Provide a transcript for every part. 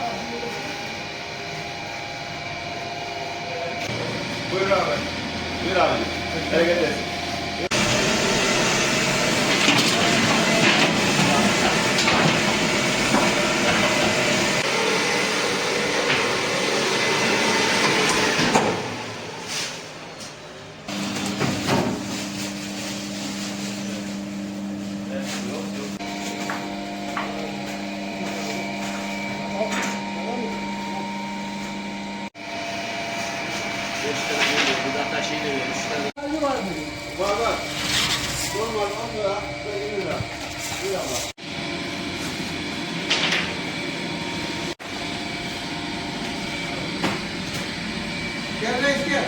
Abi. Buyur abi. Bereket versin. Var var. Normal 10 lira ve 20 lira. Buyur abla. Gel reis gel.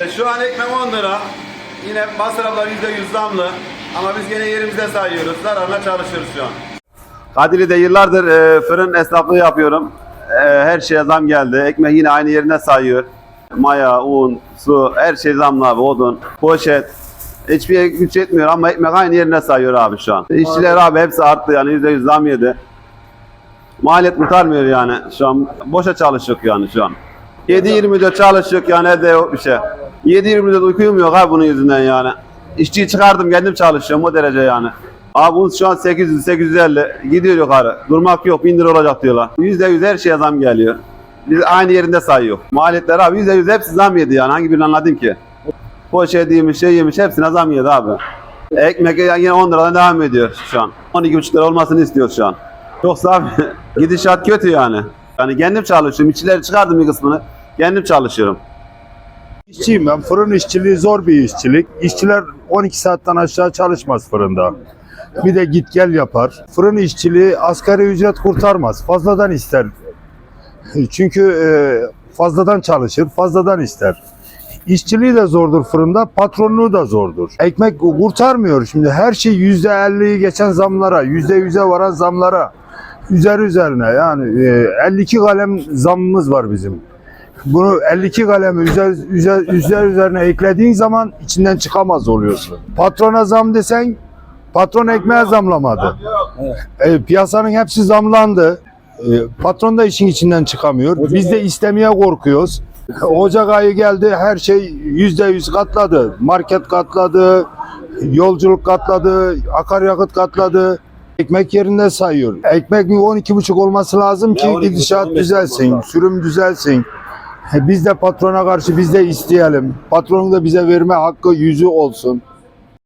E, Şu an ekmek 10 lira. Yine masraflar %100 zamlı. Ama biz gene yerimizde sayıyoruz. Zararla çalışıyoruz şu an. Kadirli'de yıllardır e, fırın esnaflığı yapıyorum. E, her şeye zam geldi. Ekmek yine aynı yerine sayıyor. Maya, un, su, her şey zamlı abi. Odun, poşet. Hiçbir güç yetmiyor ama ekmek aynı yerine sayıyor abi şu an. İşçiler abi hepsi arttı yani %100 zam yedi. Maliyet kurtarmıyor yani şu an. Boşa çalışıyor yani şu an. 7-24 çalışıyor yani evde yok bir şey. 7-24 uykum yok abi bunun yüzünden yani. İşçiyi çıkardım kendim çalışıyorum o derece yani. Abi bunun şu an 800 850 gidiyor yukarı. Durmak yok 1000 lira olacak diyorlar. %100 her şeye zam geliyor. Biz aynı yerinde sayıyor. Maliyetler abi %100 hepsi zam yedi yani hangi birini anladın ki? Poşet yemiş şey yemiş hepsine zam yedi abi. Ekmek yine 10 liradan devam ediyor şu an. 12,5 lira olmasını istiyor şu an. Yoksa abi gidişat kötü yani. Yani kendim çalışıyorum. İşçileri çıkardım bir kısmını. Kendim çalışıyorum. İşçiyim ben. Fırın işçiliği zor bir işçilik. İşçiler 12 saatten aşağı çalışmaz fırında. Bir de git gel yapar. Fırın işçiliği asgari ücret kurtarmaz. Fazladan ister. Çünkü e, fazladan çalışır, fazladan ister. İşçiliği de zordur fırında, patronluğu da zordur. Ekmek kurtarmıyor şimdi. Her şey %50'yi geçen zamlara, %100'e varan zamlara. Üzeri üzerine yani e, 52 kalem zammımız var bizim. Bunu 52 kalemi üzer, üzer, üzer üzerine eklediğin zaman içinden çıkamaz oluyorsun. Patrona zam desen patron ekmeğe zamlamadı. E, piyasanın hepsi zamlandı. E, patron da işin içinden çıkamıyor. Biz de istemeye korkuyoruz. Ocak ayı geldi her şey yüzde yüz katladı. Market katladı, yolculuk katladı, akaryakıt katladı. Ekmek yerinde sayıyor. Ekmek 12,5 olması lazım ki gidişat düzelsin, sürüm düzelsin. Biz de patrona karşı biz de isteyelim. Patronun da bize verme hakkı yüzü olsun.